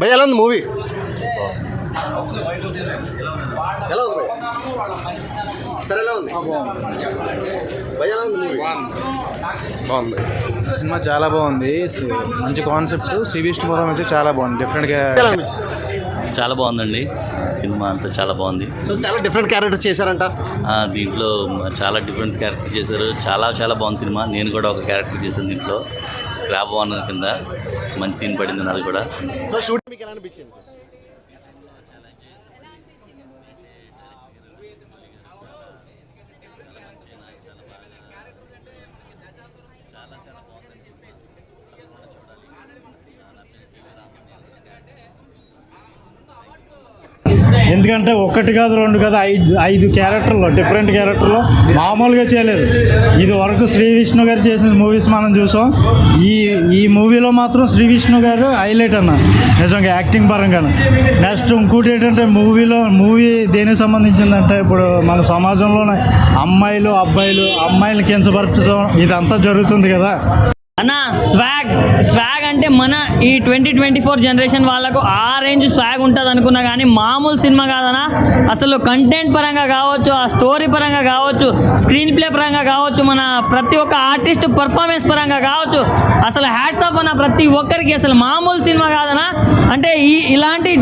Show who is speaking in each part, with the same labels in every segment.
Speaker 1: భయ ఎలా ఉంది మూవీ? ఎలా ఉంది? సరే ఎలా ఉంది? భయ ఎలా ఉంది మూవీ?
Speaker 2: బాగుంది. సినిమా చాలా బాగుంది. సి- మంచి కాన్సెప్ట్ శ్రీ విష్ణుపురం అయితే చాలా బాగుంది. డిఫరెంట్గా
Speaker 3: చాలా బాగుందండి. సినిమా అంతా చాలా బాగుంది.
Speaker 1: సో చాలా డిఫరెంట్ క్యారెక్టర్ చేశారంట.
Speaker 3: దీంట్లో చాలా డిఫరెంట్ క్యారెక్టర్ చేశారు. చాలా చాలా బాగుంది సినిమా. నేను కూడా ఒక క్యారెక్టర్ చేశాను దీంట్లో. స్క్రాప్ వన్ కింద. మంచి సీన్ పడింది నాది కూడా.
Speaker 1: సో షూట్ మీకు ఎలా అనిపించింది?
Speaker 4: ఎందుకంటే ఒక్కటి కాదు రెండు కాదు ఐదు ఐదు క్యారెక్టర్లు డిఫరెంట్ క్యారెక్టర్లు మామూలుగా చేయలేదు ఇది వరకు శ్రీ విష్ణు గారు చేసిన మూవీస్ మనం చూసాం. ఈ ఈ మూవీలో మాత్రం శ్రీ విష్ణు గారు హైలైట్ అన్న. నిజంగా యాక్టింగ్ పరంగా నెక్స్ట్ ఇంకోటి ఏంటంటే మూవీలో మూవీ దేనికి సంబంధించిందంటే ఇప్పుడు మన సమాజంలోనే అమ్మాయిలు అబ్బాయిలు అమ్మాయిలు కించపరచడం ఇదంతా జరుగుతుంది కదా.
Speaker 5: అన్న స్వాగ్ స్వాగ్ అంటే మన ఈ ట్వంటీ ట్వంటీ ఫోర్ జనరేషన్ వాళ్ళకు ఆ రేంజ్ స్వాగ్ ఉంటుంది అనుకున్నా కానీ మామూలు సినిమా కాదనా అసలు కంటెంట్ పరంగా కావచ్చు ఆ స్టోరీ పరంగా కావచ్చు స్క్రీన్ ప్లే పరంగా కావచ్చు మన ప్రతి ఒక్క ఆర్టిస్ట్ పర్ఫార్మెన్స్ పరంగా కావచ్చు అసలు హ్యాట్స్ ఆఫ్ అన్న ప్రతి ఒక్కరికి అసలు మామూలు సినిమా కాదనా అంటే ఈ ఇలాంటి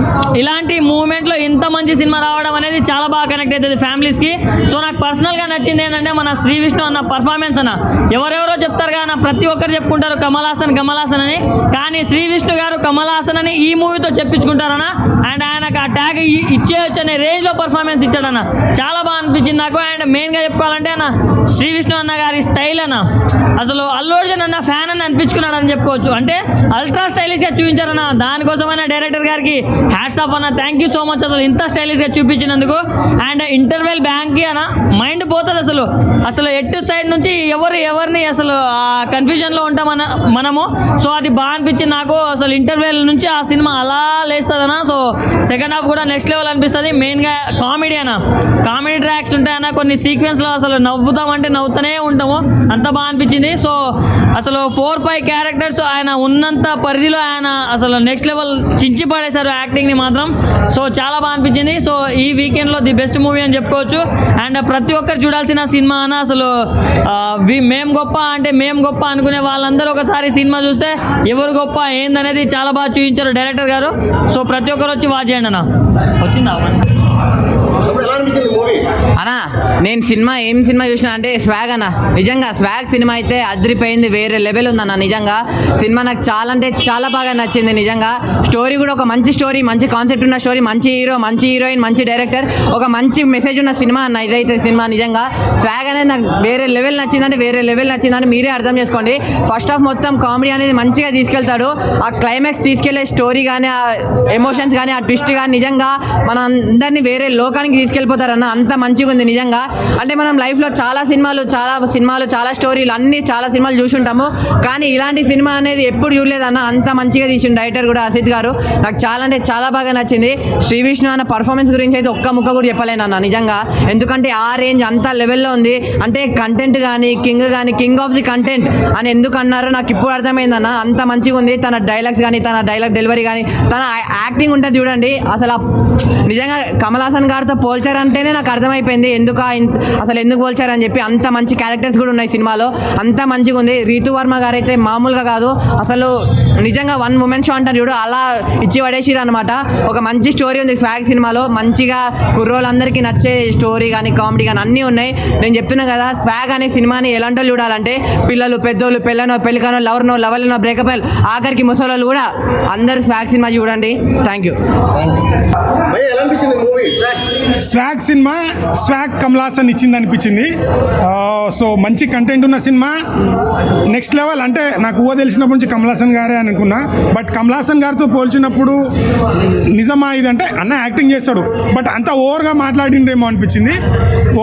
Speaker 5: ఇలాంటి మూమెంట్లో ఇంత మంచి సినిమా రావడం అనేది చాలా బాగా కనెక్ట్ అవుతుంది ఫ్యామిలీస్కి సో నాకు పర్సనల్గా నచ్చింది ఏంటంటే మన శ్రీ విష్ణు అన్న పర్ఫార్మెన్స్ అన్న. ఎవరెవరో చెప్తారు కానీ ప్రతి ఒక్కరు చెప్పుకుంటారు కమల్ హాసన్ కమల్ హాసన్ అని. కానీ శ్రీ విష్ణు గారు కమలాసన్ అని ఈ మూవీతో చెప్పించుకుంటారన్న. అండ్ ఆయనకు ఆ ట్యాగ్ ఇచ్చేయచ్చు అనే రేంజ్లో పర్ఫార్మెన్స్ ఇచ్చాడన్న. చాలా బాగా అనిపించింది నాకు అండ్ మెయిన్గా చెప్పుకోవాలంటే అన్న శ్రీ విష్ణు అన్న గారి స్టైల్ అన్న. అసలు అల్లు అర్జున్ అన్న ఫ్యాన్ అని అనిపించుకున్నాడు అని చెప్పుకోవచ్చు. అంటే అల్ట్రా స్టైలిష్గా చూపించారన్న. దానికోసమైన డైరెక్టర్ గారికి హ్యాట్స్ ఆఫ్ అన్న. థ్యాంక్ యూ సో మచ్ అసలు ఇంత స్టైలిష్గా చూపించినందుకు. అండ్ ఇంటర్వెల్ బ్యాంక్కి అన్న. మైండ్ పోతుంది అసలు. అసలు ఎటు సైడ్ నుంచి ఎవరు ఎవరిని అసలు ఆ కన్ఫ్యూజన్లో ఉంటామన్న మనము. సో అది బాగా అనిపించింది నాకు. అసలు ఇంటర్వెల్ నుంచి ఆ సినిమా అలా లేస్తుందన్న. సో సెకండ్ హాఫ్ కూడా నెక్స్ట్ లెవెల్ అనిపిస్తుంది. మెయిన్గా కామెడీ అన్న. కామెడీ ట్రాక్స్ ఉంటాయన్న కొన్ని సీక్వెన్స్లో అసలు నవ్వుతామంటే నవ్వుతూనే ఉంటాము. అంత బాగా అనిపించింది. సో అసలు ఫోర్ ఫైవ్ క్యారెక్టర్స్ ఆయన ఉన్నంత పరిధిలో ఆయన అసలు నెక్స్ట్ లెవెల్ చించి పడేశారు యాక్టింగ్ని మాత్రం. సో చాలా బాగా అనిపించింది. సో ఈ వీకెండ్లో ది బెస్ట్ మూవీ అని చెప్పుకోవచ్చు. అండ్ ప్రతి ఒక్కరు చూడాల్సిన సినిమా అన్న అసలు వి- మేం గొప్ప అంటే మేం గొప్ప అనుకునే వాళ్ళందరూ ఒకసారి సినిమా చూస్తే ఎవరు గొప్ప ఏందనేది చాలా బాగా చూపించారు డైరెక్టర్ గారు. సో ప్రతి ఒక్కరు వచ్చి వాచ్ చేయండి అన్న. వచ్చిందా?
Speaker 6: అనా నేను సినిమా ఏం సినిమా చూసినా అంటే స్వాగ్ అన్న. నిజంగా స్వాగ్ సినిమా అయితే అదిరిపోయింది వేరే లెవెల్ ఉందన్న నిజంగా. సినిమా నాకు చాలా అంటే చాలా బాగా నచ్చింది నిజంగా. స్టోరీ కూడా ఒక మంచి స్టోరీ మంచి కాన్సెప్ట్ ఉన్న స్టోరీ మంచి హీరో మంచి హీరోయిన్ మంచి డైరెక్టర్ ఒక మంచి మెసేజ్ ఉన్న సినిమా అన్న ఇదైతే సినిమా నిజంగా. స్వాగ్ అనేది నాకు వేరే లెవెల్ నచ్చిందంటే వేరే లెవెల్ నచ్చిందని మీరే అర్థం చేసుకోండి. ఫస్ట్ ఆఫ్ మొత్తం కామెడీ అనేది మంచిగా తీసుకెళ్తాడు. ఆ క్లైమాక్స్ తీసుకెళ్ళే స్టోరీ కానీ ఆ ఎమోషన్స్ కానీ ఆ ట్విస్ట్ కానీ నిజంగా మన అందరినీ వేరే లోకానికి తీసుకెళ్ళిపోతారన్న. అంత మంచిగా ఉంది నిజంగా. అంటే మనం లైఫ్లో చాలా సినిమాలు చాలా సినిమాలు చాలా స్టోరీలు అన్ని చాలా సినిమాలు చూసుంటాము. కానీ ఇలాంటి సినిమా అనేది ఎప్పుడు చూడలేదన్న అంత మంచిగా తీసిండు డైరెక్టర్ కూడా అసిత్ గారు. నాకు చాలా అంటే చాలా బాగా నచ్చింది. శ్రీ విష్ణు అన్న పర్ఫార్మెన్స్ గురించి అయితే ఒక్క ముక్క కూడా చెప్పలేనన్న నిజంగా. ఎందుకంటే ఆ రేంజ్ అంత లెవెల్లో ఉంది. అంటే కంటెంట్ కానీ కింగ్ కానీ కింగ్ ఆఫ్ ది కంటెంట్ అని ఎందుకు అన్నారో నాకు ఇప్పుడు అర్థమైందన్న అంత మంచిగా ఉంది. తన డైలాగ్స్ కానీ తన డైలాగ్ డెలివరీ కానీ తన యాక్టింగ్ ఉంటుంది చూడండి. అసలు నిజంగా కమల్ హాసన్ గారితో పోల్చారంటేనే నాకు అర్థమైపోయింది. ఎందుకు అసలు ఎందుకు పోల్చారని చెప్పి అంత మంచి క్యారెక్టర్స్ కూడా ఉన్నాయి సినిమాలో. అంత మంచిగా ఉంది. రీతు వర్మ గారు అయితే మామూలుగా కాదు. అసలు నిజంగా వన్ ఉమెన్ షో అంటారు చూడు అలా ఇచ్చి పడేసిరు అనమాట ఒక మంచి స్టోరీ ఉంది ఫ్యాగ్ సినిమాలో. మంచిగా కుర్రోళ్ళందరికీ నచ్చే స్టోరీ కానీ కామెడీ కానీ అన్నీ ఉన్నాయి. నేను చెప్తున్నా కదా స్వాగ్ అనే సినిమాని ఎలాంటి చూడాలంటే పిల్లలు పెద్దోళ్ళు పెళ్ళనో పెళ్ళికనో లవర్నో లవలనో బ్రేకప్ ఆఖరికి ముసలోళ్ళు కూడా అందరూ స్వాగ్ సినిమా చూడండి. Thank you
Speaker 7: Swag. Cinema Swag Kamal Haasan ఇచ్చింది అనిపించింది సో మంచి కంటెంట్ ఉన్న సినిమా. నెక్స్ట్ లెవెల్ అంటే నాకు ఊహ తెలిసినప్పటి నుంచి కమలాసన్ గారే అనుకున్నా. బట్ కమలాసన్ గారితో పోల్చినప్పుడు నిజమా ఇదంటే అన్న యాక్టింగ్ చేస్తాడు. బట్ అంత ఓవర్గా మాట్లాడిండ్రేమో అనిపించింది.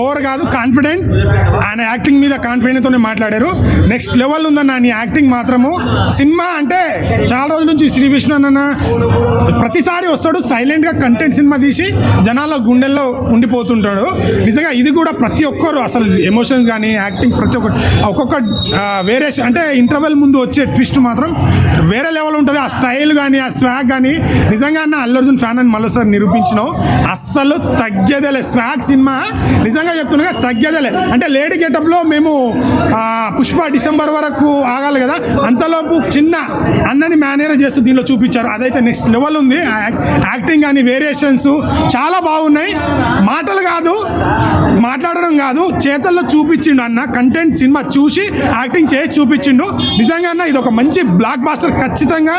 Speaker 7: ఓవర్ కాదు కాన్ఫిడెంట్ ఆయన యాక్టింగ్ మీద కాన్ఫిడెంట్తోనే మాట్లాడారు. నెక్స్ట్ లెవెల్ ఉందన్న నీ యాక్టింగ్ మాత్రము. సినిమా అంటే చాలా రోజుల నుంచి శ్రీ విష్ణు అన్న ప్రతిసారి వస్తాడు సైలెంట్గా కంటెంట్ సినిమా తీసి జనాల గుండెల్లో ఉండిపోతుంటాడు. నిజంగా ఇది కూడా ప్రతి ఒక్కరు అసలు ఎమోషన్స్ కానీ యాక్టింగ్ ప్రతి ఒక్కరు ఒక్కొక్క వేరియేషన్ అంటే ఇంటర్వెల్ ముందు వచ్చే ట్విస్ట్ మాత్రం వేరే లెవెల్ ఉంటుంది. ఆ స్టైల్ కానీ ఆ స్వాగ్ కానీ నిజంగా అన్న అల్లు అర్జున్ ఫ్యాన్ అని మళ్ళీసారి నిరూపించినావు. అస్సలు తగ్గేదేలే. స్వాగ్ సినిమా నిజంగా చెప్తున్నా తగ్గేదేలే. అంటే లేడీ గెటప్లో మేము పుష్ప డిసెంబర్ వరకు ఆగాలి కదా అంతలోపు చిన్న అన్నని మేనేజ్ చేస్తూ దీనిలో చూపించారు. అదైతే నెక్స్ట్ లెవెల్ ఉంది. యాక్టింగ్ కానీ వేరియేషన్ వేరియేషన్స్ చాలా బాగున్నాయి. మాటలు కాదు మాట్లాడడం కాదు చేతల్లో చూపించిండు అన్న కంటెంట్ సినిమా చూసి యాక్టింగ్ చేసి చూపించిండు. నిజంగా అన్న ఇది ఒక మంచి బ్లాక్ బాస్టర్ ఖచ్చితంగా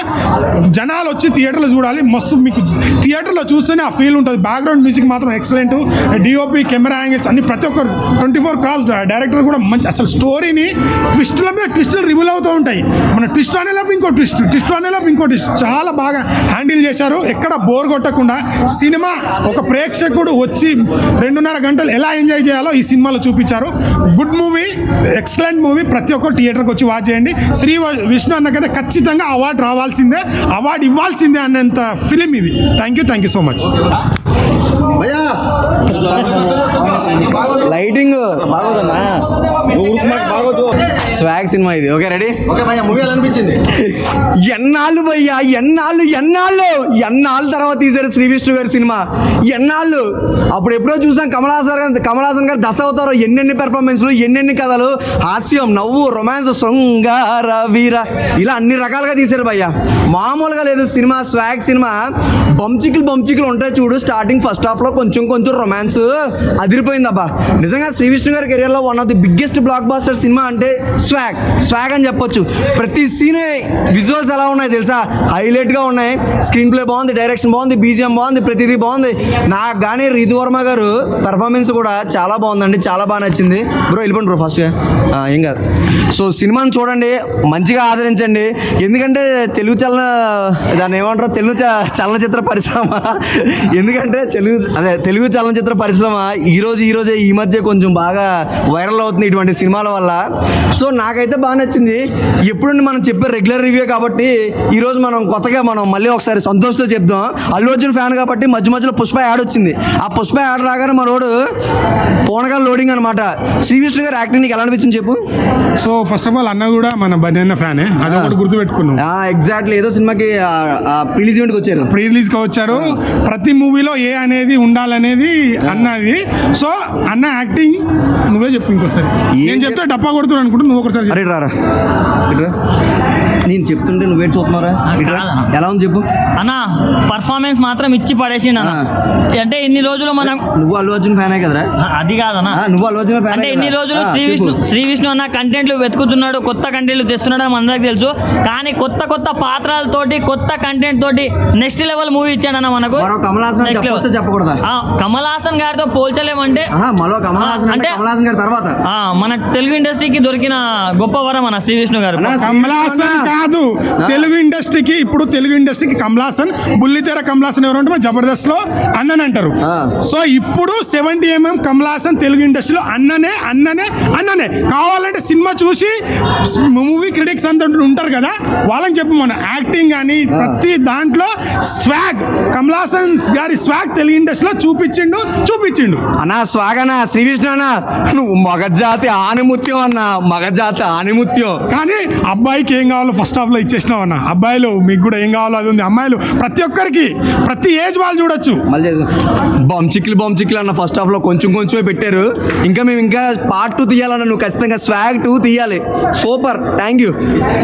Speaker 7: జనాలు వచ్చి థియేటర్లో చూడాలి. మస్తు మీకు థియేటర్లో చూస్తేనే ఆ ఫీల్ ఉంటుంది. బ్యాక్గ్రౌండ్ మ్యూజిక్ మాత్రం ఎక్సలెంట్ డిఓపి కెమెరా యాంగిల్స్ అన్ని ప్రతి ఒక్కరు ట్వంటీ ఫోర్ క్రాస్ డైరెక్టర్ కూడా మంచి అసలు స్టోరీని ట్విస్టుల మీద ట్విస్టులు రివీల్ అవుతూ ఉంటాయి. మన ట్విస్ట్ అనేలోపు ఇంకో ట్విస్ట్ ట్విస్ట్ అనేలోపు ఇంకో ట్విస్ట్ చాలా బాగా హ్యాండిల్ చేశారు. ఎక్కడ బోర్ కొట్టకుండా సినిమా ఒక ప్రేక్షకుడు వచ్చి రెండున్నర గంటలు ఎలా ఎంజాయ్ చేయాలో ఈ సినిమాలో చూపించారు. గుడ్ మూవీ ఎక్సలెంట్ మూవీ ప్రతి ఒక్కరు థియేటర్కి వచ్చి వాచ్ చేయండి. శ్రీ విష్ణు అన్నకైతే ఖచ్చితంగా అవార్డు రావాల్సిందే అవార్డు ఇవ్వాల్సిందే అన్నంత ఫిలిం ఇది. Thank you thank you so much
Speaker 8: lighting Swag cinema ఇది. ఓకే రెడీ
Speaker 1: ఓకే భయ్యా మూవీ ఎలా అనిపించింది?
Speaker 8: ఎన్నాళ్ళు భయ్యా ఎన్నాళ్ళు ఎన్నాళ్ళు? ఎన్నాళ్ళు తర్వాత తీశారు శ్రీ విష్ణు గారి సినిమా? ఎన్నాళ్ళు? అప్పుడు ఎప్పుడో చూసాం కమల్ హాసన్ గారు కమల్ హాసన్ గారు దశ అవుతారు ఎన్నెన్ని పెర్ఫార్మెన్స్లు ఎన్నెన్ని కథలు? హాస్యం నవ్వు రొమాన్స్ శృంగార వీర. ఇలా అన్ని రకాలుగా తీశారు భయ్యా. మామూలుగా లేదు సినిమా స్వాగ్ సినిమా. బంచికులు బంచికులు ఉంటాయి చూడు. స్టార్టింగ్ ఫస్ట్ హాఫ్లో కొంచెం కొంచెం రొమాన్స్ అదిరిపోయింది అబ్బా. నిజంగా శ్రీ విష్ణు గారి కెరియర్లో one of the biggest blockbuster cinema అంటే స్వాగ్. స్వాగ్ అని చెప్పొచ్చు. ప్రతి సీన్ విజువల్స్ ఎలా ఉన్నాయి తెలుసా? హైలైట్గా ఉన్నాయి. స్క్రీన్ ప్లే బాగుంది డైరెక్షన్ బాగుంది బీజిఎం బాగుంది ప్రతిదీ బాగుంది. నాకు కానీ రితు వర్మ గారు పెర్ఫార్మెన్స్ కూడా చాలా బాగుందండి చాలా బాగా నచ్చింది. బ్రో వెళ్ళిపోండి బ్రో ఫస్ట్గా. ఏం కాదు. సో సినిమాని చూడండి మంచిగా ఆదరించండి. ఎందుకంటే తెలుగు చలన దాన్ని ఏమంటారు? తెలుగు చ- చలనచిత్ర పరిశ్రమ. ఎందుకంటే తెలుగు అదే తెలుగు చలనచిత్ర పరిశ్రమ ఈరోజు ఈరోజే ఈ ఈ మధ్య కొంచెం బాగా వైరల్ అవుతుంది ఇటువంటి సినిమాల వల్ల. సో నాకైతే బాగా నచ్చింది. ఎప్పుడు మనం చెప్పే రెగ్యులర్ రివ్యూ కాబట్టి ఈరోజు మనం కొత్తగా మనం మళ్ళీ ఒకసారి సంతోషంతో చెప్దాం. అల్లు అర్జున్ ఫ్యాన్ కాబట్టి మధ్య మధ్యలో పుష్ప యాడ్ వచ్చింది. ఆ పుష్ప యాడ్ రాగానే మనోడు పోనగా లోడింగ్ అనమాట శ్రీ గారు యాక్టింగ్ నీకు ఎలా అనిపించింది చెప్పు?
Speaker 7: సో ఫస్ట్ ఆఫ్ ఆల్ అన్న కూడా మన బన్నీ ఫ్యానే. అది ఒకటి గుర్తుపెట్టుకున్నాం.
Speaker 8: ఎగ్జాక్ట్లీ ఏదో సినిమాకి రిలీజ్ ఈవెంట్కి వచ్చారు.
Speaker 7: ప్రీ రిలీజ్గా వచ్చారు. ప్రతి మూవీలో ఏ అనేది ఉండాలనేది అన్నది. సో అన్న యాక్టింగ్ నువ్వే చెప్పు ఇంకోసారి.
Speaker 8: ఏం
Speaker 7: నేను చెప్తే డప్పా కొడుతున్నాను అనుకుంటా నువ్వు ఒకసారి.
Speaker 8: రారా నేను చెప్తుంటే నువ్వేటి చూస్తున్నారా. ఎలా ఉంది చెప్పు.
Speaker 5: అన్న పర్ఫార్మెన్స్ మాత్రం ఇచ్చి పడేసిండు అన్న. అంటే ఇన్ని రోజులు మనం
Speaker 8: నువ్వు అల్లు అర్జున్ ఫ్యానే కదరా?
Speaker 5: అది కాదన్న.
Speaker 8: నువ్వు అల్లు అర్జున్ ఫ్యాన్
Speaker 5: అంటే ఇన్ని రోజులు శ్రీ విష్ణు శ్రీ విష్ణు అన్న కంటెంట్లు వెతుకుతున్నాడు కొత్త కంటెంట్లు తెస్తున్నాడు అని మనందరికి తెలుసు. కానీ కొత్త కొత్త పాత్రలతోటి కొత్త కంటెంట్ తోటి నెక్స్ట్ లెవెల్ మూవీ ఇచ్చాడు అన్న మనకు.
Speaker 8: కమల్ హాసన్ చెప్పకూడదా?
Speaker 5: కమల్ హాసన్ గారితో పోల్చలేమంటే
Speaker 8: మరో కమల్ హాసన్ అంటే కమల్ హాసన్ గారి తర్వాత.
Speaker 5: ఆ, మన తెలుగు ఇండస్ట్రీకి దొరికిన గొప్ప వరం అన్న శ్రీ విష్ణు గారు.
Speaker 8: అన్నా,
Speaker 7: కమలాసన్ కాదు. తెలుగు ఇండస్ట్రీకి ఇప్పుడు తెలుగు ఇండస్ట్రీకి కమలాసన్ బుల్లితెర కమలాసన్ ఎవరు అంటే మన జబర్దస్త్లో అన్నని అంటారు. సో ఇప్పుడు సెవెంటీ ఎంఎం కమలాసన్ తెలుగు ఇండస్ట్రీలో అన్ననే అన్ననే అన్ననే. కావాలంటే సినిమా చూసి మూవీ క్రిటిక్స్ అంతా ఉంటారు కదా వాళ్ళని చెప్పు మన. యాక్టింగ్ కానీ ప్రతి దాంట్లో స్వాగ్ కమలాసన్ గారి స్వాగ్ తెలుగు ఇండస్ట్రీలో చూపించిండు చూపించిండు.
Speaker 8: అన్నా స్వాగనా శ్రీ విష్ణు అన్న నువ్వు మగజాతి ఆనిముత్యం అన్న మగజాతి ఆనిముత్యం.
Speaker 7: కానీ అబ్బాయికి ఏం కావాలో ఫస్ట్ హాఫ్లో ఇచ్చేసినావు అన్న. అబ్బాయిలు మీకు కూడా ఏం కావాలో అది ఉంది. అమ్మాయిలు ప్రతి ఒక్కరికి ప్రతి ఏజ్ వాళ్ళు చూడొచ్చు.
Speaker 8: మళ్ళీ బాంబ్ చిక్కిలు బాంబ్ చిక్కిలు అన్న ఫస్ట్ హాఫ్లో కొంచెం కొంచెమే పెట్టారు. ఇంకా మేము ఇంకా పార్ట్ టూ తీయాలన్న నువ్వు ఖచ్చితంగా స్వాగ్ టూ తీయాలి. సూపర్ థ్యాంక్ యూ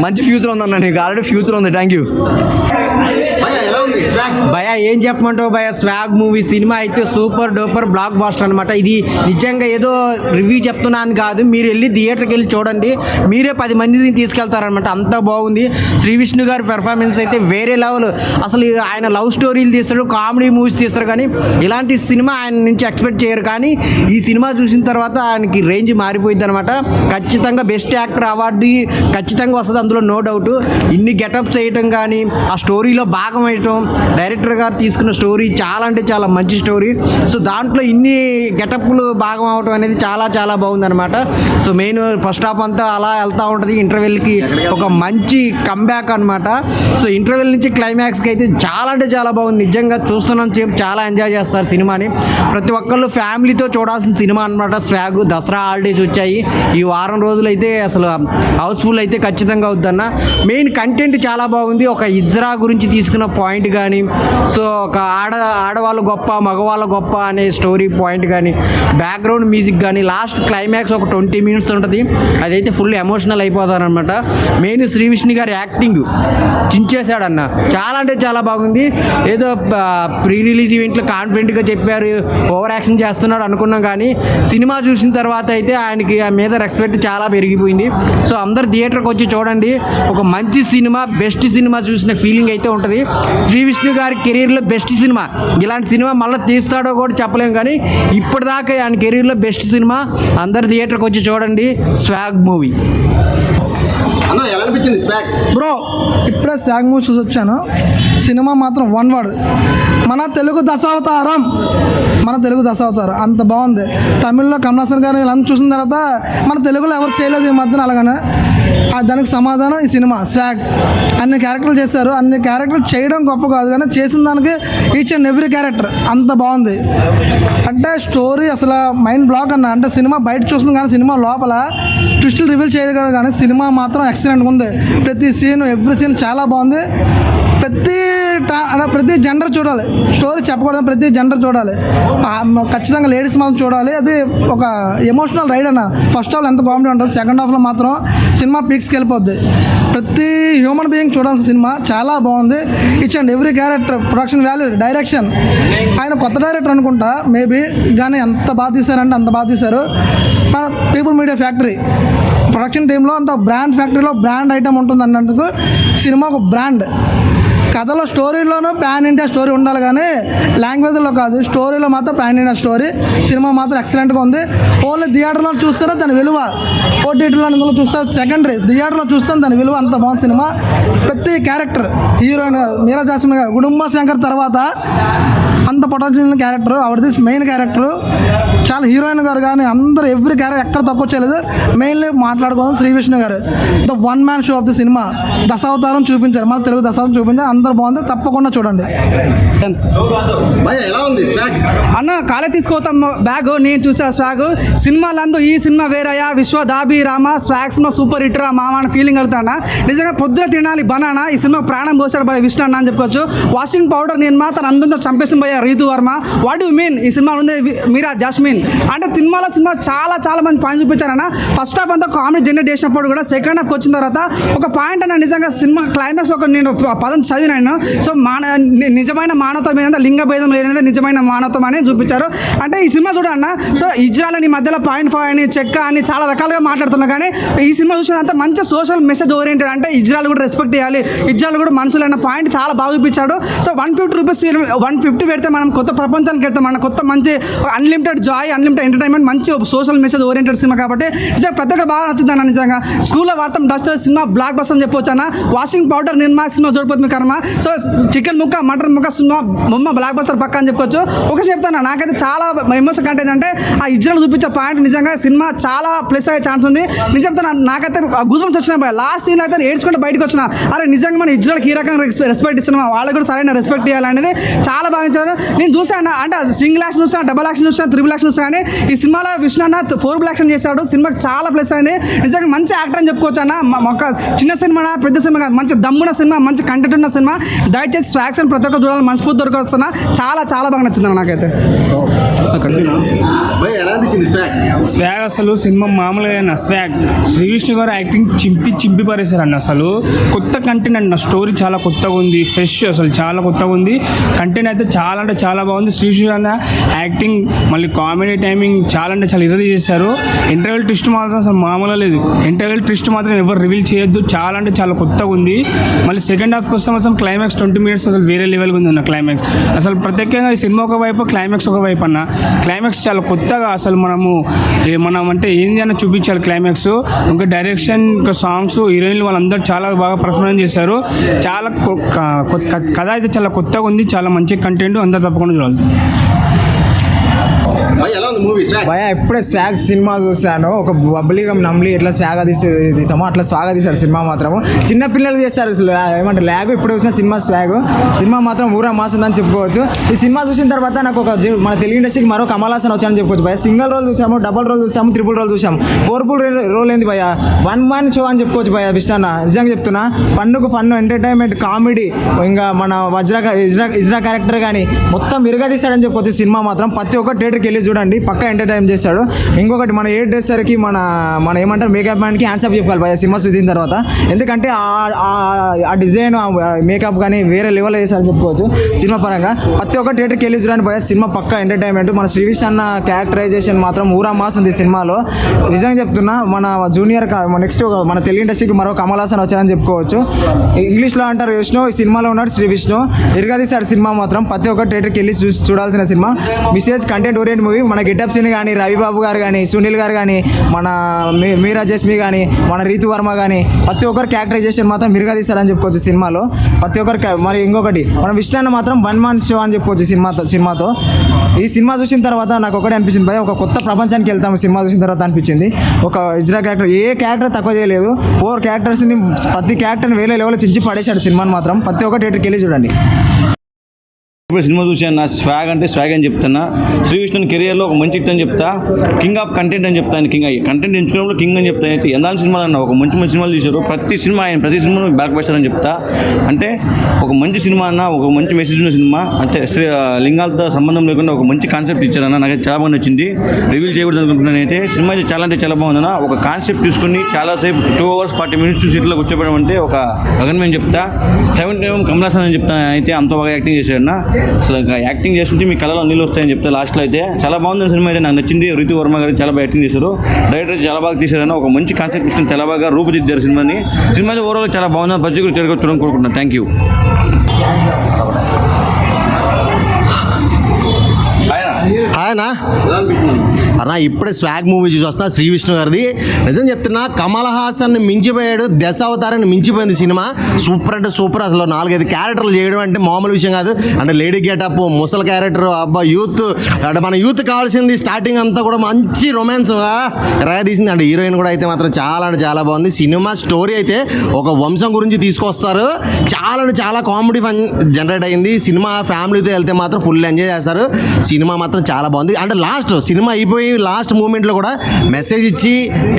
Speaker 8: మంచి ఫ్యూచర్ ఉందన్న నీకు. ఆల్రెడీ ఫ్యూచర్ ఉంది. థ్యాంక్ యూ
Speaker 1: భయా
Speaker 9: భయ ఏం చెప్పమంటావు భయ స్వాగ్ మూవీ సినిమా అయితే సూపర్ డూపర్ బ్లాక్ బాస్టర్ అనమాట ఇది నిజంగా ఏదో రివ్యూ చెప్తున్నాను కాదు. మీరు వెళ్ళి థియేటర్కి వెళ్ళి చూడండి. మీరే పది మందిని తీసుకెళ్తారనమాట అంత బాగుంది. శ్రీ విష్ణు గారి పెర్ఫార్మెన్స్ అయితే వేరే లెవెల్ అసలు ఆయన లవ్ స్టోరీలు తీస్తారు కామెడీ మూవీస్ తీస్తారు కానీ ఇలాంటి సినిమా ఆయన నుంచి ఎక్స్పెక్ట్ చేయరు. కానీ ఈ సినిమా చూసిన తర్వాత ఆయనకి రేంజ్ మారిపోయింది అనమాట ఖచ్చితంగా బెస్ట్ యాక్టర్ అవార్డు ఖచ్చితంగా వస్తుంది అందులో నో డౌట్ ఇన్ని గెటప్స్ చేయటం కానీ ఆ స్టోరీలో భాగం వేయటం డైరెక్టర్ గారు తీసుకున్న స్టోరీ చాలా అంటే చాలా మంచి స్టోరీ. సో దాంట్లో ఇన్ని గెటప్లు భాగం అవటం అనేది చాలా చాలా బాగుందన్నమాట. సో మెయిన్ ఫస్ట్ హాఫ్ అంతా అలా వెళ్తూ ఉంటుంది. ఇంటర్వెల్కి ఒక మంచి కంబ్యాక్ అనమాట సో ఇంటర్వెల్ నుంచి క్లైమాక్స్కి అయితే చాలా అంటే చాలా బాగుంది. నిజంగా చూస్తున్నాం సేపు చాలా ఎంజాయ్ చేస్తారు సినిమాని. ప్రతి ఒక్కళ్ళు ఫ్యామిలీతో చూడాల్సిన సినిమా అనమాట స్వాగ్ దసరా హాలిడేస్ వచ్చాయి. ఈ వారం రోజులు అయితే అసలు హౌస్ఫుల్ అయితే ఖచ్చితంగా అవుతుందన్న మెయిన్ కంటెంట్ చాలా బాగుంది. ఒక ఇజ్రా గురించి తీసుకున్న పాయింట్ కానీ సో ఒక ఆడ ఆడవాళ్ళు గొప్ప మగవాళ్ళ గొప్ప అనే స్టోరీ పాయింట్ కానీ బ్యాక్గ్రౌండ్ మ్యూజిక్ కానీ లాస్ట్ క్లైమాక్స్ ఒక ట్వంటీ మినిట్స్ ఉంటుంది. అదైతే ఫుల్ ఎమోషనల్ అయిపోతారనమాట మెయిన్ శ్రీ విష్ణు గారి యాక్టింగ్ చించేశాడన్న. చాలా అంటే చాలా బాగుంది. ఏదో ప్రీ రిలీజ్ ఈవెంట్లో కాన్ఫిడెంట్గా చెప్పారు ఓవర్ యాక్షన్ చేస్తున్నాడు అనుకున్నాం కానీ సినిమా చూసిన తర్వాత అయితే ఆయనకి ఆ మీద రెస్పెక్ట్ చాలా పెరిగిపోయింది. సో అందరు థియేటర్కి వచ్చి చూడండి. ఒక మంచి సినిమా బెస్ట్ సినిమా చూసిన ఫీలింగ్ అయితే ఉంటుంది. శ్రీ విష్ణు గారి కెరీర్లో బెస్ట్ సినిమా. ఇలాంటి సినిమా మళ్ళీ తీస్తాడో కూడా చెప్పలేము కానీ ఇప్పటిదాకా ఆయన కెరీర్లో బెస్ట్ సినిమా అందరు థియేటర్కి వచ్చి చూడండి స్వాగ్ మూవీ.
Speaker 1: అన్న అనిపించింది స్వాగ్
Speaker 10: బ్రో ఇప్పుడే స్వాగ్ మూవీ చూసి వచ్చాను. సినిమా మాత్రం వన్ వర్డ్ మన తెలుగు దశావతారం. మన తెలుగు దశావతారం. అంత బాగుంది. తమిళ్ళో కమలాసన్ గారు ఇలా చూసిన తర్వాత మన తెలుగులో ఎవరు చేయలేదు ఈ మధ్యన అలాగనే. ఆ దానికి సమాధానం ఈ సినిమా స్వాగ్ అన్ని క్యారెక్టర్లు చేశారు. అన్ని క్యారెక్టర్లు చేయడం గొప్ప కాదు కానీ చేసిన దానికి ఈచ్ అండ్ ఎవ్రీ క్యారెక్టర్ అంత బాగుంది. అంటే స్టోరీ అసలు మైండ్ బ్లాక్ అన్న. అంటే సినిమా బయట చూస్తుంది కానీ సినిమా లోపల ట్విస్టులు రివీల్ చేయగలరు కానీ సినిమా మాత్రం ఎక్సలెంట్గా ఉంది. ప్రతి సీన్ ఎవ్రీ సీన్ చాలా బాగుంది. ప్రతి అంటే ప్రతి జెండర్ చూడాలి. స్టోరీ చెప్పకూడదు ప్రతి జెండర్ చూడాలి. ఖచ్చితంగా లేడీస్ మాత్రం చూడాలి. అది ఒక ఎమోషనల్ రైడ్ అన్న. ఫస్ట్ హాఫ్ ఎంత కామెడీ ఉంటుంది సెకండ్ హాఫ్లో మాత్రం సినిమా పీక్స్కి వెళ్ళిపోద్ది. ప్రతి హ్యూమన్ బీయింగ్ చూడాల్సిన సినిమా చాలా బాగుంది. Each and every character production value direction ఆయన కొత్త డైరెక్టర్ అనుకుంటా మేబీ కానీ ఎంత బాగా తీశారంటే అంత బాగా తీశారు. పీపుల్ మీడియా ఫ్యాక్టరీ ప్రొడక్షన్ టీంలో అంత బ్రాండ్ ఫ్యాక్టరీలో బ్రాండ్ ఐటమ్ ఉంటుంది అన్నందుకు సినిమా ఒక బ్రాండ్. కథలో స్టోరీలోనూ ప్యాన్ ఇండియా స్టోరీ ఉండాలి కానీ లాంగ్వేజ్లో కాదు. స్టోరీలో మాత్రం ప్యాన్ ఇండియా స్టోరీ. సినిమా మాత్రం ఎక్సలెంట్గా ఉంది. ఓన్లీ థియేటర్లో చూస్తేనే దాని విలువ. ఓటీటీలో ఇందులో చూస్తే సెకండరీ. థియేటర్లో చూస్తే దాని విలువ అంత బాగుంది సినిమా. ప్రతి క్యారెక్టర్ హీరోయిన్ మీరా జాస్మిన్ గారు కుటుంబ శంకర్ తర్వాత అంత పొటెన్షియల్ క్యారెక్టర్ ఆవిడది మెయిన్ క్యారెక్టర్ చాలా హీరోయిన్ గారు కానీ అందరూ ఎవ్రీ క్యారెక్టర్ ఎక్కడ తక్కువ చేయలేదు. మెయిన్లీ మాట్లాడుకోవడం శ్రీ విష్ణు గారు. The one man show of the cinema Dasavatharam చూపించారు. మన తెలుగు దశావతారం చూపించారు. అందరు బాగుంది. తప్పకుండా చూడండి.
Speaker 1: భయ ఎలా ఉంది? స్వాగ్
Speaker 11: అన్న కాలే తీసుకోతాం బ్యాగ్ నేను చూసా స్వాగ్ సినిమాలందు ఈ సినిమా వేరయ్యా. విశ్వ దాబి రామ స్వాగ్ సినిమా సూపర్ హిట్ రా మామ అని ఫీలింగ్ అవుతాడా నిజంగా పొద్దున తినాలి బనానా. ఈ సినిమా ప్రాణం పోసాడు భయ విష్ణు అన్న అని చెప్పుకోవచ్చు. వాషింగ్ పౌడర్ నేను మాత్రం అందరితో చంపేసిన భయ Ritu Varma. What you mean ఈ సినిమా ఉంది మీరా జాస్మిన్. అంటే సినిమాలో సినిమా చాలా చాలా మంది పాయింట్ చూపించారన్న. ఫస్ట్ హాఫ్ అంతా కామెడీ జనరేట్ చేసినప్పుడు కూడా సెకండ్ హాఫ్ వచ్చిన తర్వాత ఒక పాయింట్ అన్న నిజంగా సినిమా క్లైమాక్స్ ఒక నేను పదం చదివినాను సో మాన నిజమైన మానవత్వం ఏంటంటే లింగ భేదం లేనిదే నిజమైన మానవత్వం అని చూపించారు. అంటే ఈ సినిమా చూడన్న సో ఇజ్రాయల్ అని మధ్యలో పాయింట్ ఫైవ్ అని చెక్క అని చాలా రకాలుగా మాట్లాడుతున్నారు. కానీ ఈ సినిమా చూసినంత మంచి సోషల్ మెసేజ్ ఓరియంటెడ్ అంటే ఇజ్రాయల్ కూడా రెస్పెక్ట్ చేయాలి. ఇజ్రాయల్ కూడా మనుషులు అన్న పాయింట్ చాలా బాగా చూపించాడు. So one fifty rupees one fifty పెడితే మనం మనం కొత్త ప్రపంచానికి వెళ్తాం. మన కొత్త మంచి అన్లిమిటెడ్ జాయ్ అన్లిమిటెడ్ ఎంటర్టైన్మెంట్ మంచి సోషల్ మెసేజ్ ఓరియంటెడ్ సినిమా కాబట్టి నిజంగా ప్రతి ఒక్కరు బాగా నచ్చుతుంది అన్న నిజంగా స్కూల్లో వాడతాం డస్టర్ సినిమా బ్లాక్ బస్ అని చెప్పొచ్చు అన్న. వాషింగ్ పౌడర్ నిర్మా సినిమా చూడపోతుంది కర్మ. సో చికెన్ ముక్క మటన్ ముక్క సినిమా బొమ్మ బ్లాక్ బస్టర్ పక్క అని చెప్పుకోవచ్చు ఒక చెప్తాను నాకైతే చాలా ఎమోషన్ కంటే ఏంటంటే ఆ ఇజ్రాయల్ చూపించే పాయింట్ నిజంగా సినిమా చాలా ప్లస్ అయ్యే ఛాన్స్ ఉంది. నేను చెప్తాను నాకైతే గుజం వచ్చిన లాస్ట్ సీన్ అయితే ఏడ్చుకుంటే బయటకు వచ్చిన. అరే నిజంగా మన ఇజ్రాయల్కి ఈ రకంగా రెస్పెక్ట్ ఇస్తున్నాం వాళ్ళకి కూడా సరైన రెస్పెక్ట్ ఇవ్వాలనేది చాలా బాగా నేను చూసాను అంటే సింగిల్ యాక్షన్ చూసాను డబల్ యాక్షన్ చూసాను త్రిబుల్ యాక్షన్ చూసాను కానీ ఈ సినిమాలో విష్ణు అన్న ఫోర్ బుల్ యాక్షన్ చేశాడు. సినిమాకి చాలా ప్లస్ అయింది. నిజంగా మంచి యాక్టర్ అని చెప్పుకోవచ్చు అన్న ఒక చిన్న సినిమా పెద్ద సినిమా కాదు మంచి దమ్మున్న సినిమా మంచి కంటెంట్ ఉన్న సినిమా దయచేసి స్వాక్షన్ ప్రతి ఒక్క చూడాలి మనస్ఫూర్తి దొరకొస్తున్నా చాలా చాలా బాగా నచ్చింది అన్న నాకైతే.
Speaker 1: స్వాగ్?
Speaker 11: స్వాగ్ అసలు సినిమా మామూలుగా అయినా స్వాగ్. శ్రీ విష్ణు గారు యాక్టింగ్ చింపి చింపి పారేశారు అన్న అసలు. కొత్త కంటెంట్ అన్న స్టోరీ చాలా కొత్తగా ఉంది ఫ్రెష్ అసలు చాలా కొత్తగా ఉంది. కంటెంట్ అయితే చాలా అంటే చాలా బాగుంది. శ్రీశ్రీ అన్న యాక్టింగ్ మళ్ళీ కామెడీ టైమింగ్ చాలా అంటే చాలా ఇరది చేశారు. ఇంటర్వెల్ ట్విస్ట్ మాత్రం అసలు మామూలు లేదు. ఇంటర్వెల్ ట్విస్ట్ మాత్రం ఎవరు రివీల్ చేయొద్దు. చాలా అంటే చాలా కొత్తగా ఉంది. మళ్ళీ సెకండ్ హాఫ్కి వస్తాం అసలు క్లైమాక్స్ ట్వంటీ మినిట్స్ అసలు వేరే లెవెల్గా ఉంది అన్న క్లైమాక్స్ అసలు ప్రత్యేకంగా ఈ సినిమా ఒక వైపు క్లైమాక్స్ ఒక వైపు అన్న. క్లైమాక్స్ చాలా కొత్తగా అసలు మనము మనం అంటే ఏంది అన్న చూపించాలి క్లైమాక్స్ ఇంకా డైరెక్షన్ ఇంకా సాంగ్స్ హీరోయిన్లు వాళ్ళందరూ చాలా బాగా పర్ఫార్మెన్స్ చేశారు. చాలా కొ- క- కథ అయితే చాలా కొత్తగా ఉంది. చాలా మంచి కంటెంట్ అందరు తప్పకుండా చూడాలి
Speaker 1: మూవీ స్వాగ్
Speaker 12: భయ స్వాగ్ సినిమా చూశాను. ఒక బబ్బలిగం నమ్లి ఎట్లా స్వాగ తీసి తీసామో అట్లా స్వాగ తీశారు సినిమా మాత్రము. చిన్న పిల్లలు చేస్తారు అసలు. ఏమంటే ల్యాగ్ ఇప్పుడు వచ్చిన సినిమా స్వాగ్ సినిమా మాత్రం ఊరా మాస్తుందని చెప్పుకోవచ్చు. ఈ సినిమా చూసిన తర్వాత నాకు ఒక మన తెలుగు ఇండస్ట్రీకి మరో కమలాసన్ వచ్చానని చెప్పుకోవచ్చు. భయ సింగిల్ రోల్ చూసాము డబల్ రోల్ చూసాము త్రిపుల్ రోల్ చూసాము. ఫోర్ఫుల్ రోల్ ఏంది భయ వన్ మ్యాన్ షో అని చెప్పుకోవచ్చు భయ విష్ణన్న. నిజంగా చెప్తున్నా. పన్నుకు పన్ను ఎంటర్టైన్మెంట్ కామెడీ ఇంకా మన వజ్ర ఇజ్రా ఇజ్రా క్యారెక్టర్ కానీ మొత్తం విరగదీస్తాడని చెప్పొచ్చు సినిమా మాత్రం. ప్రతి ఒక్క థియేటర్కి వెళ్ళి చూడండి పక్క ఎంటర్టైన్ చేస్తాడు. ఇంకొకటి మన ఏ డ్రెస్ సరికి మన మన ఏమంటారు మేకప్ మ్యాన్కి హ్యాండ్సప్ చెప్పాలి భయ సినిమా చూసిన తర్వాత. ఎందుకంటే ఆ- ఆ- ఆ డిజైన్ మేకప్ కానీ వేరే లెవెల్ చేశారని చెప్పుకోవచ్చు సినిమా పరంగా. ప్రతి ఒక్క థియేటర్కి వెళ్ళి చూడండి భయ సినిమా పక్క ఎంటర్టైన్మెంట్ మన శ్రీవిష్ అన్న క్యారెక్టరైజేషన్ మాత్రం ఊరా మాస్ ఉంది సినిమాలో. నిజంగా చెప్తున్నా మన జూనియర్ నెక్స్ట్ మన తెలుగు ఇండస్ట్రీకి మరో కమలాసన్ వచ్చారని చెప్పుకోవచ్చు. ఇంగ్లీష్లో అంటారు విష్ణు ఈ సినిమాలో ఉన్నాడు శ్రీ విష్ణు ఇరగదీశాడు సినిమా మాత్రం. ప్రతి ఒక్క థియేటర్కి వెళ్ళి చూసి చూడాల్సిన cinema. Message content orient movie మన గెటప్ సీన్ కానీ రవిబాబు గారు కానీ సునీల్ గారు కానీ మన మీ- మీరా జస్మి కానీ మన రీతు వర్మ కానీ ప్రతి ఒక్కరు క్యారెక్టరైజేషన్ మాత్రం మిరగదీశారని చెప్పుకోవచ్చు సినిమాలో. ప్రతి ఒక్కరు మరి ఇంకొకటి మన విష్ణాన్న మాత్రం వన్ మ్యాన్ షో అని చెప్పుకోవచ్చు సినిమాతో సినిమాతో. ఈ సినిమా చూసిన తర్వాత నాకు ఒకటి అనిపించింది భయ ఒక కొత్త ప్రపంచానికి వెళ్తాము సినిమా చూసిన తర్వాత అనిపించింది. ఒక ఇజ్రా క్యారెక్టర్ ఏ క్యారెక్టర్ తక్కువ చేయలేదు. ఫోర్ క్యారెక్టర్స్ని ప్రతి క్యారెక్టర్ని వేరే లెవెల్లో చించి పడేశాడు సినిమాని మాత్రం. ప్రతి ఒక్క థియేటర్కి వెళ్ళి చూడండి.
Speaker 13: ఇప్పుడు సినిమా చూసాను నా స్వాగ్ అంటే స్వాగ్ అని చెప్తున్నా. శ్రీకృష్ణన్ కెరియర్లో ఒక మంచి అని చెప్తా. కింగ్ ఆఫ్ కంటెంట్ అని చెప్తాను. కింగ్ అయ్యి కంటెంట్ ఎంచుకోవడంలో కింగ్ అని చెప్తాను అయితే ఎందాని సినిమాలు అన్న ఒక మంచి మంచి సినిమాలు తీశారు. ప్రతి సినిమా ఆయన ప్రతి సినిమాను బ్యాక్ బస్టర్ అని చెప్తా. అంటే ఒక మంచి సినిమా అన్న ఒక మంచి మెసేజ్ ఉన్న సినిమా. అంటే లింగాలతో సంబంధం లేకుండా ఒక మంచి కాన్సెప్ట్ ఇచ్చారన్న నాకు చాలా బాగా నచ్చింది. రివీల్ చేయకూడదు అనుకుంటున్నాను అయితే సినిమా అయితే చాలా అంటే చాలా బాగుందన్న. ఒక కాన్సెప్ట్ తీసుకుని చాలాసేపు టూ అవర్స్ ఫార్టీ మినిట్స్ సీట్లో కూర్చోబెట్టడం అంటే ఒక గగన్మేం చెప్తా. సెవెన్ టైమ్ కమలాసన్ అని చెప్తాను అయితే అంత బాగా యాక్టింగ్ చేశాడన్న అసలు ఇంకా యాక్టింగ్ చేస్తుంటే మీ కళలో నీళ్ళు వస్తాయని చెప్తే లాస్ట్లో అయితే చాలా బాగుంది సినిమా అయితే నాకు నచ్చింది. రితు వర్మ గారు చాలా బాగా యాక్టింగ్ చేశారు. డైరెక్టర్ చాలా బాగా తీశారని ఒక మంచి కాన్సెప్ట్ ఇస్తుంది చాలా బాగా రూపుదిద్దారు సినిమాని. సినిమా ఓవరాల్ చాలా బాగుంది బడ్జెట్ కూడా తిరగ చూడడం కోరుకుంటున్నాను. థ్యాంక్ యూ
Speaker 1: ఆయన అన్నా ఇప్పుడే స్వాగ్ మూవీ చూసి వస్తా శ్రీ విష్ణు గారిది. నిజం చెప్తున్నా కమల్ హాసన్ మించిపోయాడు దశ అవతారాన్ని మించిపోయింది సినిమా. సూపర్ అంటే సూపర్ అసలు నాలుగైదు క్యారెక్టర్లు చేయడం అంటే మామూలు విషయం కాదు. అంటే లేడీ గెటప్ ముసలి క్యారెక్టర్ అబ్బా యూత్. అంటే మన యూత్ కావాల్సింది స్టార్టింగ్ అంతా కూడా మంచి రొమాన్స్ ఎరగా తీసింది. అంటే హీరోయిన్ కూడా అయితే మాత్రం చాలా అంటే చాలా బాగుంది. సినిమా స్టోరీ అయితే ఒక వంశం గురించి తీసుకొస్తారు. చాలా అంటే చాలా కామెడీ ఫన్ జనరేట్ అయింది. సినిమా ఫ్యామిలీతో వెళ్తే మాత్రం ఫుల్ ఎంజాయ్ చేస్తారు. సినిమా మాత్రం చాలా బాగుంది. అంటే లాస్ట్ సినిమా అయిపోయి లాస్ట్ మూమెంట్లో కూడా మెసేజ్ ఇచ్చి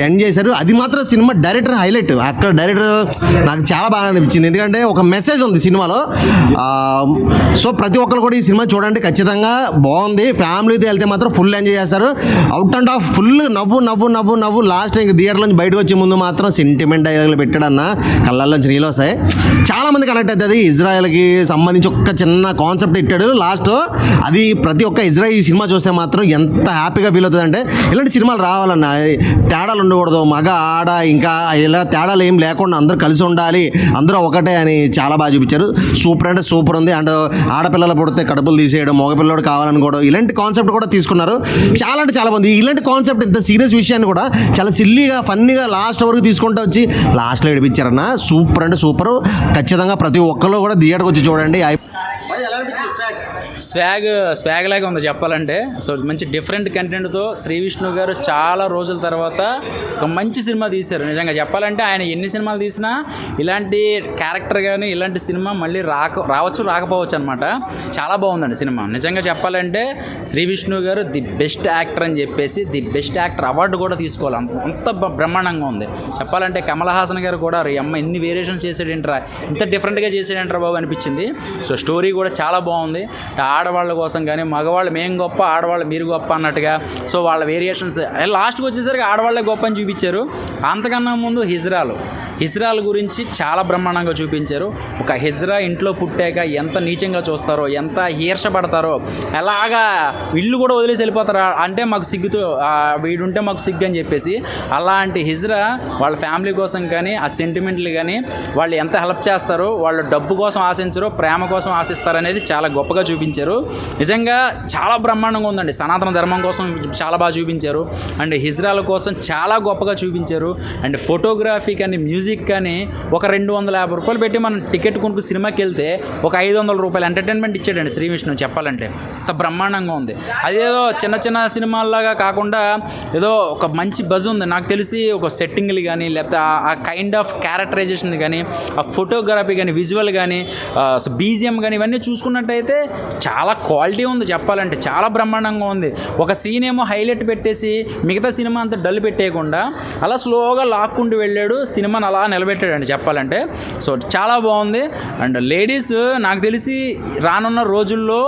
Speaker 1: ఎండ్ చేశారు. అది మాత్రం సినిమా డైరెక్టర్ హైలైట్ అక్కడ డైరెక్టర్ నాకు చాలా బాగా అనిపించింది. ఎందుకంటే ఒక మెసేజ్ ఉంది సినిమాలో. సో ప్రతి ఒక్కరు కూడా ఈ సినిమా చూడండి. ఖచ్చితంగా బాగుంది. ఫ్యామిలీతో వెళ్తే మాత్రం ఫుల్ ఎంజాయ్ చేస్తారు. అవుట్ అండ్ ఆఫ్ ఫుల్ నవ్వు నవ్వు నవ్వు నవ్వు. లాస్ట్ ఇంక థియేటర్ నుంచి బయటకు వచ్చే ముందు మాత్రం సెంటిమెంట్ డైలాగులు పెట్టాడన్న కళ్ళల్లోంచి నీళ్ళు వస్తాయి. చాలా మంది కనెక్ట్ అవుతుంది ఇజ్రాయెల్కి సంబంధించి ఒక చిన్న కాన్సెప్ట్ ఇట్టాడు. లాస్ట్ అది ప్రతి ఒక్క ఇజ్రాయల్ ఈ సినిమా చూస్తే మాత్రం ఎంత హ్యాపీగా ఫీల్ అవుతుంది అంటే ఇలాంటి సినిమాలు రావాలన్న తేడాలు ఉండకూడదు. మగ ఆడ ఇంకా ఇలా తేడాలు ఏం లేకుండా అందరూ కలిసి ఉండాలి అందరూ ఒకటే అని చాలా బాగా చూపించారు. సూపర్ అంటే సూపర్ ఉంది. అండ్ ఆడపిల్లలు పుడితే కడుపులు తీసేయడం మగపిల్లడు కావాలనుకోవడం ఇలాంటి కాన్సెప్ట్ కూడా తీసుకున్నారు. చాలా అంటే చాలా బాగుంది ఇలాంటి కాన్సెప్ట్ ఇంత సీరియస్ విషయాన్ని కూడా చాలా సిల్లీగా ఫన్నీగా లాస్ట్ వరకు తీసుకుంటూ వచ్చి లాస్ట్లో ఏడిపించారన్న. సూపర్ అంటే సూపర్. ఖచ్చితంగా ప్రతి ఒక్కరు కూడా థియేటర్కి వచ్చి చూడండి. ఎలా స్వాగ్
Speaker 14: స్వాగ్ లాగా ఉంది చెప్పాలంటే. సో మంచి డిఫరెంట్ కంటెంట్తో శ్రీ విష్ణు గారు చాలా రోజుల తర్వాత ఒక మంచి సినిమా తీశారు. నిజంగా చెప్పాలంటే ఆయన ఎన్ని సినిమాలు తీసినా ఇలాంటి క్యారెక్టర్ కానీ ఇలాంటి సినిమా మళ్ళీ రాక రావచ్చు రాకపోవచ్చు అనమాట చాలా బాగుందండి సినిమా. నిజంగా చెప్పాలంటే శ్రీ విష్ణు గారు ది బెస్ట్ యాక్టర్ అని చెప్పేసి ది బెస్ట్ యాక్టర్ అవార్డు కూడా తీసుకోవాలి. అంత అంత బ్రహ్మాండంగా ఉంది. చెప్పాలంటే కమల్ హాసన్ గారు కూడా "రే అమ్మ ఎన్ని వేరియేషన్స్ చేసాడంటరా? ఇంత డిఫరెంట్గా చేసాడేంట్రా బాబు అనిపించింది. సో స్టోరీ కూడా చాలా బాగుంది. ఆడవాళ్ళ కోసం కానీ మగవాళ్ళు మేము గొప్ప ఆడవాళ్ళు మీరు గొప్ప అన్నట్టుగా. సో వాళ్ళ వేరియేషన్స్ లాస్ట్కి వచ్చేసరికి ఆడవాళ్ళే గొప్ప అని చూపించారు. అంతకన్నా ముందు హిజ్రాలు. హిజ్రాల గురించి చాలా బ్రహ్మాండంగా చూపించారు. ఒక హిజ్రా ఇంట్లో పుట్టాక ఎంత నీచంగా చూస్తారో ఎంత ఈర్షపడతారో ఎలాగా ఇల్లు కూడా వదిలేసి వెళ్ళిపోతారా అంటే మాకు సిగ్గుతో వీడుంటే మాకు సిగ్గు అని చెప్పేసి అలాంటి హిజ్రా వాళ్ళ ఫ్యామిలీ కోసం కానీ ఆ సెంటిమెంట్లు కానీ వాళ్ళు ఎంత హెల్ప్ చేస్తారో వాళ్ళు డబ్బు కోసం ఆశించరు ప్రేమ కోసం ఆశిస్తారు అనేది చాలా గొప్పగా చూపించారు. నిజంగా చాలా బ్రహ్మాండంగా ఉందండి. సనాతన ధర్మం కోసం చాలా బాగా చూపించారు. అండ్ హిజ్రాల కోసం చాలా గొప్పగా చూపించారు. అండ్ ఫోటోగ్రఫీ కానీ మ్యూజిక్ కానీ ఒక రెండు వందల యాభై రూపాయలు పెట్టి మనం టికెట్ కొనుక్కు సినిమాకి వెళ్తే ఒక ఐదు వందల రూపాయలు ఎంటర్టైన్మెంట్ ఇచ్చాడండి శ్రీ విష్ణు చెప్పాలంటే. అంత బ్రహ్మాండంగా ఉంది. అదేదో చిన్న చిన్న సినిమాల్లాగా కాకుండా ఏదో ఒక మంచి బజ్ ఉంది. నాకు తెలిసి ఒక సెట్టింగ్లు కానీ లేకపోతే ఆ- ఆ కైండ్ ఆఫ్ క్యారెక్టరైజేషన్ కానీ ఆ ఫోటోగ్రఫీ కానీ విజువల్ కానీ బీజిఎం కానీ ఇవన్నీ చూసుకున్నట్టయితే చాలా క్వాలిటీ ఉంది చెప్పాలంటే చాలా బ్రహ్మాండంగా ఉంది. ఒక సీన్ ఏమో హైలైట్ పెట్టేసి మిగతా సినిమా అంతా డల్ పెట్టేయకుండా అలా స్లోగా లాక్కుంటూ వెళ్ళాడు సినిమాని అలా నిలబెట్టాడండి చెప్పాలంటే. సో చాలా బాగుంది. అండ్ లేడీస్ నాకు తెలిసి రానున్న రోజుల్లో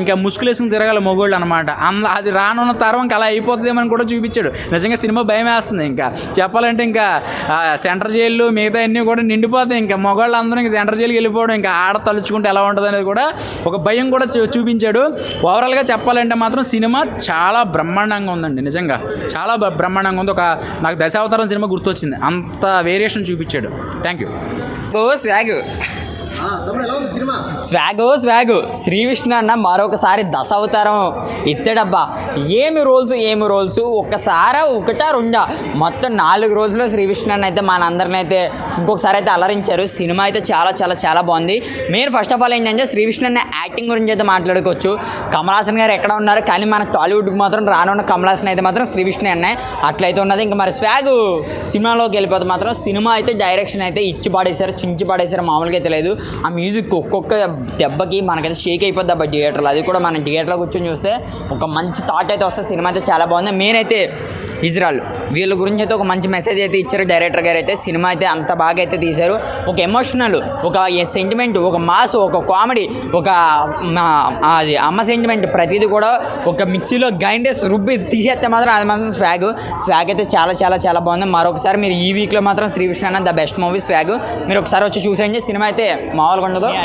Speaker 14: ఇంకా ముసుగులేసుకుని తిరగాలి మొగోళ్ళు అనమాట అంద అది రానున్న తరం అలా అయిపోతుందేమని కూడా చూపించాడు. నిజంగా సినిమా భయం వేస్తుంది ఇంకా. చెప్పాలంటే ఇంకా సెంటర్ జైలు మిగతా అన్నీ కూడా నిండిపోతాయి. ఇంకా మొగాళ్ళు అందరూ ఇంకా సెంటర్ జైలుకి వెళ్ళిపోవడం ఇంకా ఆడ తలుచుకుంటే ఎలా ఉంటుంది అనేది కూడా ఒక భయం కూడా కూడా చూపించాడు. ఓవరాల్గా చెప్పాలంటే మాత్రం సినిమా చాలా బ్రహ్మాండంగా ఉందండి నిజంగా. చాలా బ్రహ్మాండంగా ఉంది. ఒక నాకు దశావతారం సినిమా గుర్తొచ్చింది. అంత వేరియేషన్ చూపించాడు. థ్యాంక్ యూ
Speaker 15: ఓ
Speaker 1: యూ స్వాగో
Speaker 15: స్వాగు స్వాగు. శ్రీ విష్ణు అన్న మరొకసారి దశ అవతారం ఎత్తాడబ్బా ఏమి రోల్స్ ఏమి రోల్స్? ఒక్కసారి ఒకటా రెండా? మొత్తం నాలుగు రోజులు శ్రీ విష్ణు అన్న అయితే మనందరిని అయితే ఇంకొకసారి అయితే అలరించారు. సినిమా అయితే చాలా చాలా చాలా బాగుంది. మెయిన్ ఫస్ట్ ఆఫ్ ఆల్ ఏంటంటే శ్రీ విష్ణు అన్న యాక్టింగ్ గురించి అయితే మాట్లాడుకోవచ్చు. కమల్ హాసన్ గారు ఎక్కడ ఉన్నారు? కానీ మనకు టాలీవుడ్కి మాత్రం రానున్న కమల్ హాసన్ అయితే మాత్రం శ్రీ విష్ణు అన్న. అట్లయితే ఉన్నది. ఇంకా మరి స్వాగు సినిమాలోకి వెళ్ళిపోతే మాత్రం సినిమా అయితే డైరెక్షన్ అయితే ఇచ్చి పాడేశారు చించి పాడేశారు మామూలుగా అయితే లేదు. ఆ మ్యూజిక్ ఒక్కొక్క దెబ్బకి మనకైతే షేక్ అయిపోద్ది అబ్బా థియేటర్లో అది కూడా మనం థియేటర్లో కూర్చొని చూస్తే ఒక మంచి థాట్ అయితే వస్తే సినిమా అయితే చాలా బాగుంది. మెయిన్ అయితే ఇజ్రాల్ వీళ్ళ గురించి అయితే ఒక మంచి మెసేజ్ అయితే ఇచ్చారు. డైరెక్టర్ గారు అయితే సినిమా అయితే అంత బాగా అయితే తీశారు. ఒక ఎమోషనల్ ఒక సెంటిమెంట్ ఒక మాస్ ఒక కామెడీ ఒక మా- అది అమ్మ సెంటిమెంట్ ప్రతిదీ కూడా ఒక మిక్సీలో గ్రైండర్స్ రుబ్బి తీసేస్తే మాత్రం అది మాత్రం స్వాగ్ స్వాగ్ అయితే చాలా చాలా చాలా బాగుంది. మరొకసారి మీరు ఈ వీక్లో మాత్రం శ్రీ విష్ణు అన్న ద బెస్ట్ మూవీ స్వాగ్ మీరు ఒకసారి వచ్చి చూసేయండి. సినిమా అయితే మామూలుగా ఉండదు.